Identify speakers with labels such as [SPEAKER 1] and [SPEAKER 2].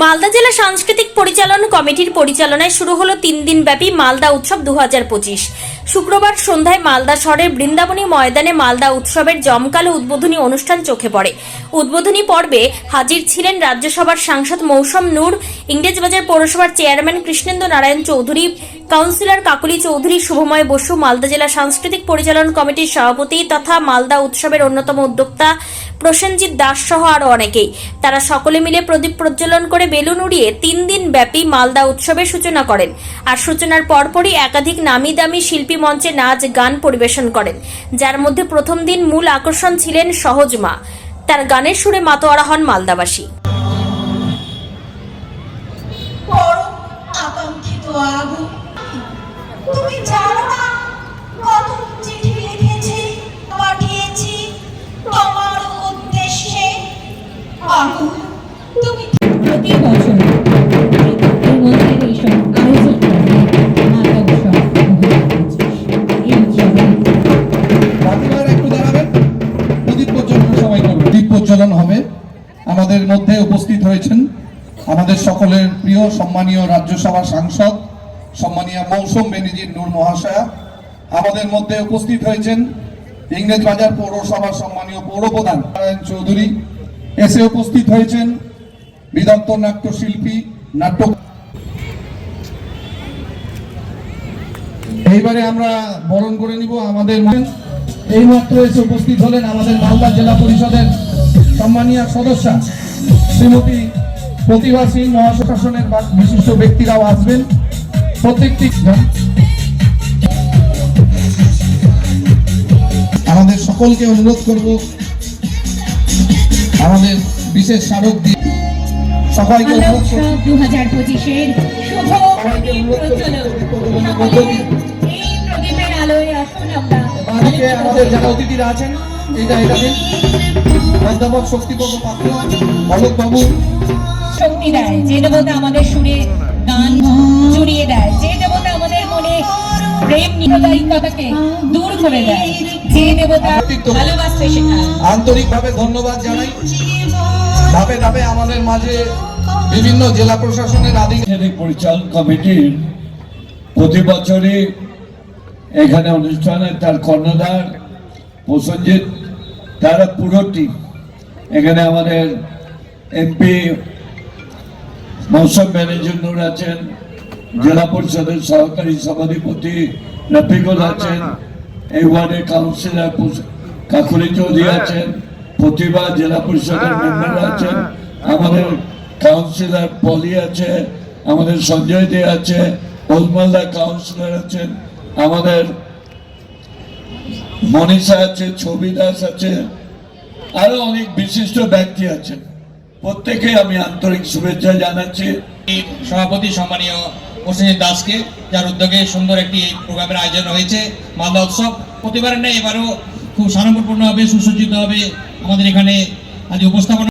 [SPEAKER 1] মালদা জেলা সাংস্কৃতিক পরিচালন কমিটির পরিচালনায় শুরু হলো তিন দিন ব্যাপী মালদা উৎসব দু হাজার পঁচিশ। শুক্রবার সন্ধ্যায় মালদা শহরের বৃন্দাবনী ময়দানে মালদা উৎসবের জমকালো উদ্বোধনী অনুষ্ঠান চোখে পড়ে। উদ্বোধনী পর্বে হাজির ছিলেন রাজ্যসভার সাংসদ মৌসম নূর, ইংরেজবাজার পৌরসভার চেয়ারম্যান কৃষ্ণেন্দ্র নারায়ণ চৌধুরী কাউন্সিলর কাকুলি চৌধুরী, শুভময় বসু, মালদা জেলা সাংস্কৃতিক পরিচালন কমিটির সভাপতি তথা মালদা উৎসবের অন্যতম উদ্যোক্তা প্রসেনজিৎ দাস সহ আরও অনেকেই। তারা সকলে মিলে প্রদীপ প্রজ্বলন করে বেলুন উড়িয়ে তিন দিন ব্যাপী মালদা উৎসবের সূচনা করেন। আর সূচনার পরপরই একাধিক নামি দামি শিল্পী মঞ্চে নাচ, গান পরিবেশন করেন, যার মধ্যে প্রথম দিন মূল আকর্ষণ ছিলেন সহজ মা। তার গানের সুরে মাতোয়ারা হন মালদাবাসী।
[SPEAKER 2] আগুন তুমি জানো না কত চিঠি লিখেছি পাঠিয়েছি। তোমার উদ্দেশ্যে
[SPEAKER 3] প্রতি বছর
[SPEAKER 4] প্রজ্বলন হবে। আমাদের মধ্যে উপস্থিত হয়েছেন আমাদের সকলের প্রিয় সম্মানীয় রাজ্যসভা সাংসদ সম্মানীয় মৌসুম বেনিজির নূর মহাশয়া, আমাদের মধ্যে উপস্থিত হয়েছেন ইংরেজ বাজার পৌরসভার সম্মানীয় পৌরপ্রধান নারায়ণ চৌধুরী। এসে উপস্থিত হয়েছেন বিদগ্ধ নাট্যশিল্পী, নাট্য এইবারে আমরা বরণ করে নিব আমাদের এই মাত্র এসে উপস্থিত হলেন আমাদের মালদা জেলা পরিষদের সম্মানীয় সদস্যা, শ্রীমতী প্রতিভা সিং মহাশাসনের বিশিষ্ট ব্যক্তিরাও আসবেন। প্রত্যেকটি আমাদের সকলকে অনুরোধ করব আমাদের বিশেষ স্মারক দিয়ে সবাইকে অনুরোধ
[SPEAKER 3] দু হাজার পঁচিশের শুভ প্রদীপের আলোয় আসুন আমরা।
[SPEAKER 4] আমাদের যারা অতিথিরা আছেন এটা এটা দিন অধ্যাপক শক্তিপদ পাত্র অলোক বাবু
[SPEAKER 3] শক্তি দেয় যে দেবতা আমাদের সুরে গান জুড়িয়ে দেয়। যে দেবতা আমাদের মনে প্রেম নিরদায়িকতাকে দূর করে দেয় যে দেবতা ভালোবাসতে শেখায়।
[SPEAKER 4] আন্তরিকভাবে ধন্যবাদ জানাই। ধাপে ধাপে আমাদের মাঝে বিভিন্ন জেলা প্রশাসনের আধিকারিক
[SPEAKER 5] পরিচালন কমিটির প্রতি বছরই এখানে অনুষ্ঠানে তার কর্ণধার প্রসঞ্জিৎ তারা পুরো টিম এখানে আমাদের এমপি মৌসুম ম্যানেজার নূর আছেন জেলা পরিষদের সহকারী সভাধিপতি রফিকুল আছেন এই ওয়ার্ডের কাউন্সিলর কাকুলি চৌধুরী আছেন প্রতিভা জেলা পরিষদের মেম্বার আছেন আমাদের কাউন্সিলর পলি আছে আমাদের সঞ্জয় দে আছে ওলমালদা কাউন্সিলর আছেন আমাদের মনীষা আছে ছবি দাস আছে আরও অনেক বিশিষ্ট ব্যক্তি আছেন। প্রত্যেকে আমি আন্তরিক শুভেচ্ছা জানাচ্ছি।
[SPEAKER 6] সভাপতি সম্মানীয় প্রসেনজিৎ দাসকে, যার উদ্যোগে সুন্দর একটি প্রোগ্রামের আয়োজন হয়েছে মালদা উৎসব। প্রতিবারের নেই এবারও খুব সারম্যপূর্ণভাবে সুসজ্জিত হবে আমাদের এখানে আজ উপস্থাপনা